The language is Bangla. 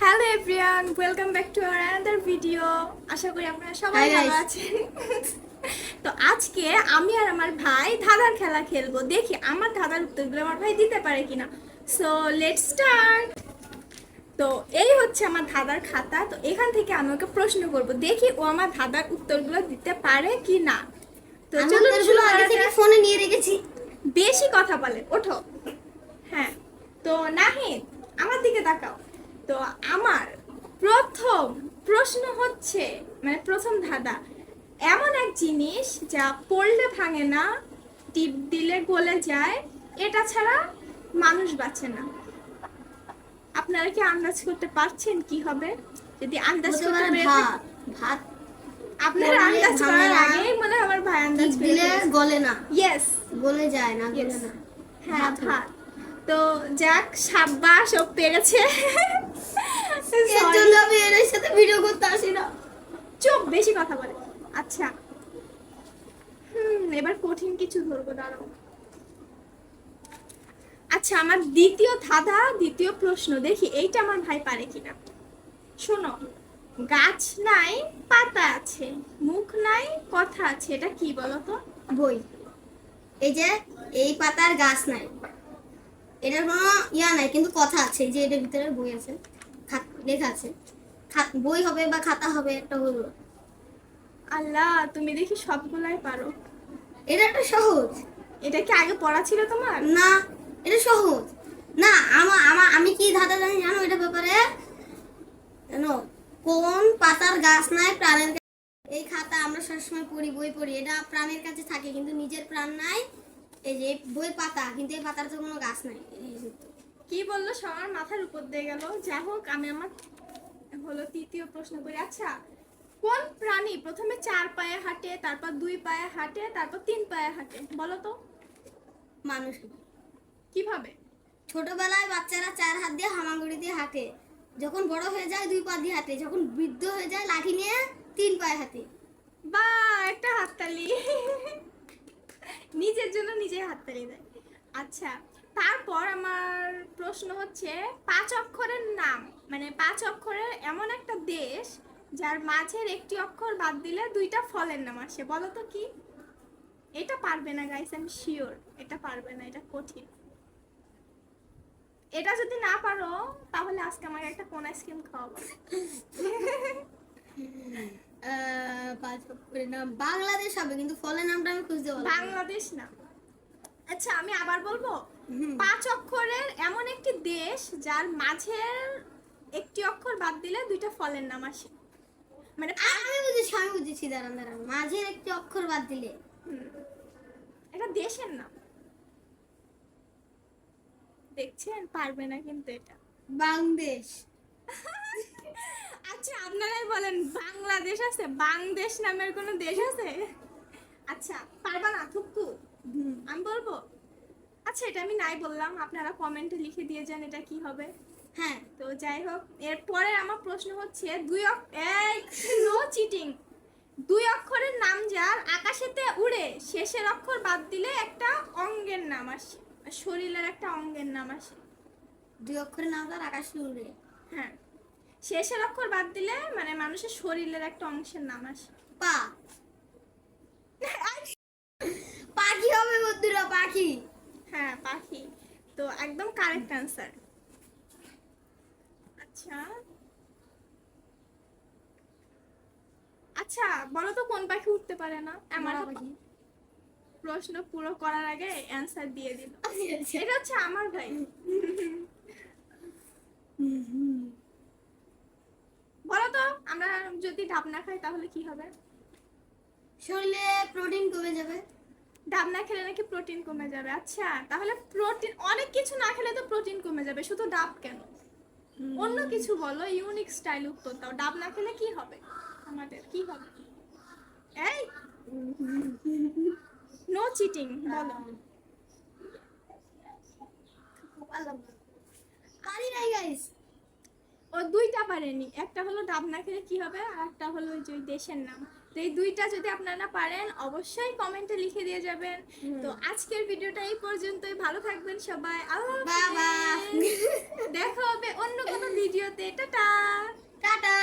Hello everyone welcome back to our another video আশা করি আপনারা সবাই ভালো. আছেন। তো আজকে আমি আর আমার ভাই ধাঁধার খেলা খেলব। দেখি আমার ধাঁধার উত্তরগুলো আমার ভাই দিতে পারে কিনা। সো লেট স্টার্ট তো এই হচ্ছে আমার ধাঁধার খাতা। তো এখান থেকে আমি ওকে প্রশ্ন করব। দেখি ও আমার ধাঁধার উত্তরগুলো দিতে পারে কি না তো চলুন শুরু আগে করা যাক। ফোনে নিয়ে রেখেছি। বেশি কথা বলে ওঠো। হ্যাঁ। তো নাহিদ আমার দিকে তাকাও। তো আমার প্রথম প্রশ্ন হচ্ছে মানে প্রথম ধাঁধা এমন এক জিনিস যা পড়লে ভাঙে না টিপ দিলে গলে যায় এটা ছাড়া মানুষ বাঁচে না। আপনারা কি আন্দাজ করতে পারছেন কি হবে? যদি আন্দাজ করতে ভাত আপনারা আন্দাজ করার না। আগেই মনে হয় আমার ভাই আন্দাজ দিলে গলে না। ইয়েস গলে যায় না গলে না। হ্যাঁ ভাত ভাত। তো যাক সাব্বাস ও পেরেছে। এর Sorry. জন্য আমি এর সাথে ভিডিও করতে আসি না। চুপ বেশি কথা বলে। আচ্ছা। হুম এবার কঠিন কিছু ধরবো দাঁড়াও। আচ্ছা আমার দ্বিতীয় ধাঁধা দ্বিতীয় প্রশ্ন দেখি এইটা আমার ভাই পারে কিনা। শোনো গাছ নাই পাতা আছে মুখ নাই কথা আছে এটা কি বলো তো বই। এই যে এই পাতার গাছ নাই। এটার কোনো ইয়া নাই কিন্তু কথা আছে যে এটার ভিতরে বই আছে। লেখা আছে। খাত- বই হবে বা খাতা হবে একটা হলো আল্লাহ তুমি দেখি সবগুলাই পারো। এটা একটা সহজ। এটা কি আগে পড়া ছিল তোমার? না এটা সহজ। না আমার আমার আমি কি ধাঁধা জানি জানো এটা ব্যাপারে? জানো কোন পাতার গাছ নাই প্রাণের এই খাতা আমরা সবসময় পড়ি বই পড়ি। এটা প্রাণের কাছে থাকে কিন্তু নিজের প্রাণ নাই। এই যে বই পাতা কিন্তু এই পাতার তো কোনো গাছ নাই। কি বলল? সবার মাথার উপর দিয়ে গেল। যাই হোক আমি আমার হলো তৃতীয় প্রশ্ন করি। আচ্ছা কোন প্রাণী প্রথমে চার পায়ে হাঁটে তারপর দুই পায়ে হাঁটে তারপর তিন পায়ে হাঁটে? বলো তো। মানুষ। কীভাবে? ছোটবেলায় বাচ্চারা চার হাত দিয়ে হামাগুড়ি দিয়ে হাঁটে। যখন বড় হয়ে যায় দুই পা দিয়ে হাঁটে। যখন বৃদ্ধ হয়ে যায় লাঠি নিয়ে তিন পায়ে হাঁটে। বা একটা হাততালি। নিজের জন্য নিজে হাততালি দেয়। আচ্ছা তারপর আমার প্রশ্ন হচ্ছে পাঁচ অক্ষরের নাম মানে পাঁচ অক্ষরের এমন একটা দেশ যার মাঝের একটি অক্ষর বাদ দিলে দুইটা ফলের নাম আসে বলো তো কি? এটা পারবে না গাইস আমি শিওর এটা পারবে না এটা কঠিন। এটা যদি না পারো তাহলে আজকে আমাকে একটা কোন আইসক্রিম খাওয়াবো। আহ, পাঁচ অক্ষরের নাম বাংলাদেশ হবে কিন্তু ফলের নামটা আমি খুঁজতে পারব বাংলাদেশ না। আচ্ছা আমি আবার বলব? পাঁচ অক্ষরের এমন একটি দেশ যার মাঝের একটি অক্ষর বাদ দিলে দুইটা ফলের নাম আসে। মানে আমি বুঝেছি আমি বুঝেছি দাঁড়ান দাঁড়ান। মাঝের একটি অক্ষর বাদ দিলে। এটা দেশের নাম। দেখছেন? পারবে না কিন্তু এটা। বাংলাদেশ। আচ্ছা আপনারাই বলেন বাংলাদেশ আছে? বাংলাদেশ নামের কোনো দেশ আছে? আচ্ছা পারবা না থুকু আমি বলব? আচ্ছা এটা আমি নাই বললাম আপনারা কমেন্টে লিখে দিয়ে যান এটা কি হবে। হ্যাঁ তো যাই হোক এরপরে আমার প্রশ্ন হচ্ছে দুই নো চিটিং দুই অক্ষরের নাম যার আকাশেতে উড়ে শেষের অক্ষর বাদ দিলে একটা অঙ্গের নাম আসে শরীরের একটা অঙ্গের নাম আসে। দুই অক্ষরের নাম তার আকাশে উড়ে। হ্যাঁ শেষের অক্ষর বাদ দিলে মানে মানুষের শরীরের একটা অংশের নাম আসে। পা পাখি। হ্যাঁ পাখি। তো একদম কারেক্ট অ্যান্সার আচ্ছা। আচ্ছা বলো তো কোন পাখি উঠতে পারে না? আমার পাখি। প্রশ্ন পুরো করার আগে অ্যান্সার দিয়ে দিল। আচ্ছা, এটা হচ্ছে আমার ভাই। বলো তো আমরা যদি ডাব না খাই তাহলে কি হবে? শরীরে প্রোটিন কমে যাবে। ডাব না খেলে নাকি প্রোটিন কমে যাবে। আচ্ছা তাহলে প্রোটিন অনেক কিছু না খেলে তো প্রোটিন কমে যাবে শুধু ডাব কেন? অন্য কিছু বলো ইউনিক স্টাইল উত্তর দাও ডাব না খেলে কি হবে? আমাদের কি হবে? এই! নো চিটিং বলো। পারি নাই গাইস ও দুইটা পারেনি। একটা হলো ডাব না খেলে কি হবে আর একটা হলো ওই যে ওই দেশের নাম। তো এই দুইটা যদি আপনারা পারেন অবশ্যই কমেন্টে লিখে দিয়ে যাবেন। তো আজকের ভিডিওটা এই পর্যন্তই। ভালো থাকবেন সবাই। দেখা হবে অন্য কোনো ভিডিওতে। টাটা। টাটা।